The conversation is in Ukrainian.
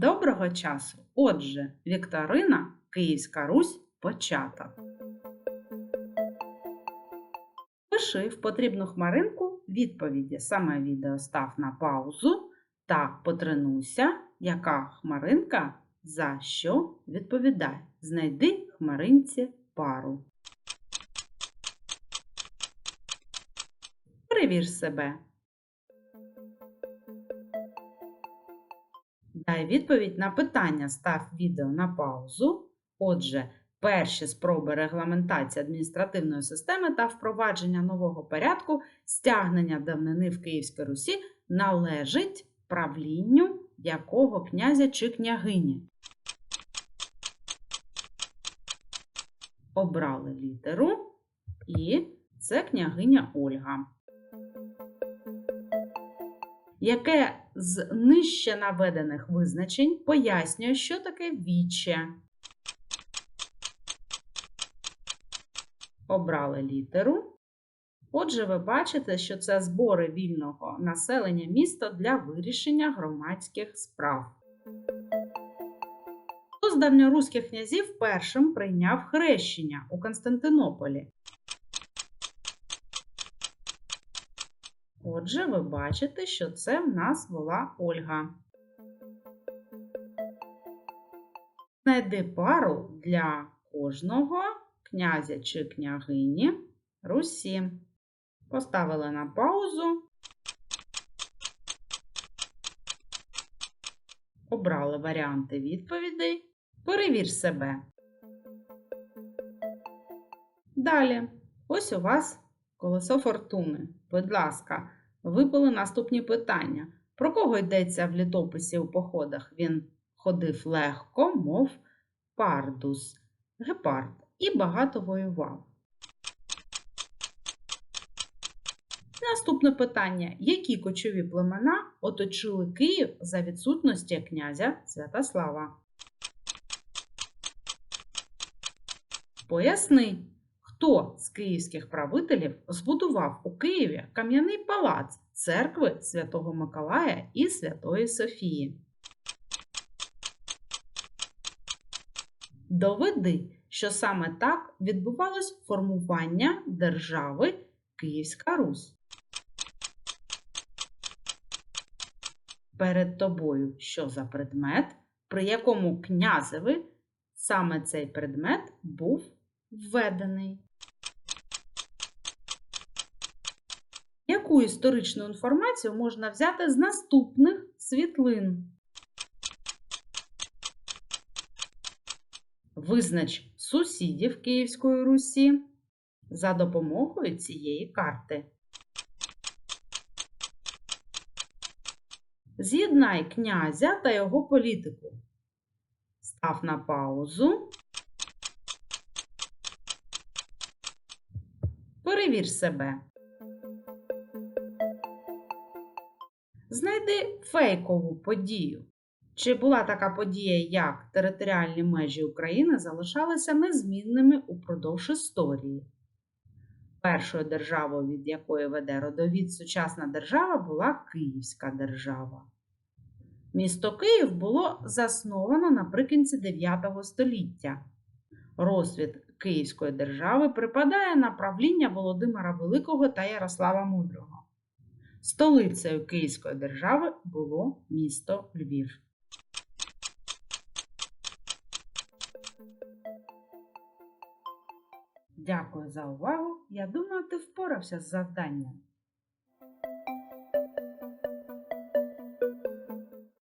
Доброго часу! Отже, Вікторина Київська Русь початок. Пиши в потрібну хмаринку відповіді. Саме відео став на паузу та потренуйся, яка хмаринка за що відповідає. Знайди хмаринці пару. Перевір себе. Відповідь на питання, став відео на паузу. Отже, перші спроби регламентації адміністративної системи та впровадження нового порядку стягнення давнини в Київській Русі належить правлінню якого князя чи княгині. Обрали літеру і це княгиня Ольга. Яке з нижче наведених визначень пояснює, що таке віче. Обрали літеру. Отже, ви бачите, що це збори вільного населення міста для вирішення громадських справ. Хто з давньоруських князів першим прийняв хрещення у Константинополі? Отже, ви бачите, що це в нас була Ольга. Знайди пару для кожного князя чи княгині Русі. Поставили на паузу. Обрали варіанти відповідей. Перевір себе. Далі, ось у вас колесо фортуни. Будь ласка, випали наступні питання. Про кого йдеться в літописі у походах? Він ходив легко, мов пардус, гепард і багато воював. Наступне питання: які кочові племена оточили Київ за відсутності князя Святослава? Поясни, хто з київських правителів збудував у Києві кам'яний палац церкви Святого Миколая і Святої Софії? Доведи, що саме так відбувалось формування держави Київська Русь. Перед тобою що за предмет, при якому князеві саме цей предмет був введений. Яку історичну інформацію можна взяти з наступних світлин? Визнач сусідів Київської Русі за допомогою цієї карти. З'єднай князя та його політику. Став на паузу. Перевір себе. Знайди фейкову подію. Чи була така подія, як територіальні межі України залишалися незмінними упродовж історії? Першою державою, від якої веде родовід сучасна держава, була Київська держава. Місто Київ було засновано наприкінці 9 століття. Розсвіт Київської держави припадає на правління Володимира Великого та Ярослава Мудрого. Столицею Київської держави було місто Львів. Дякую за увагу. Я думаю, ти впорався з завданням.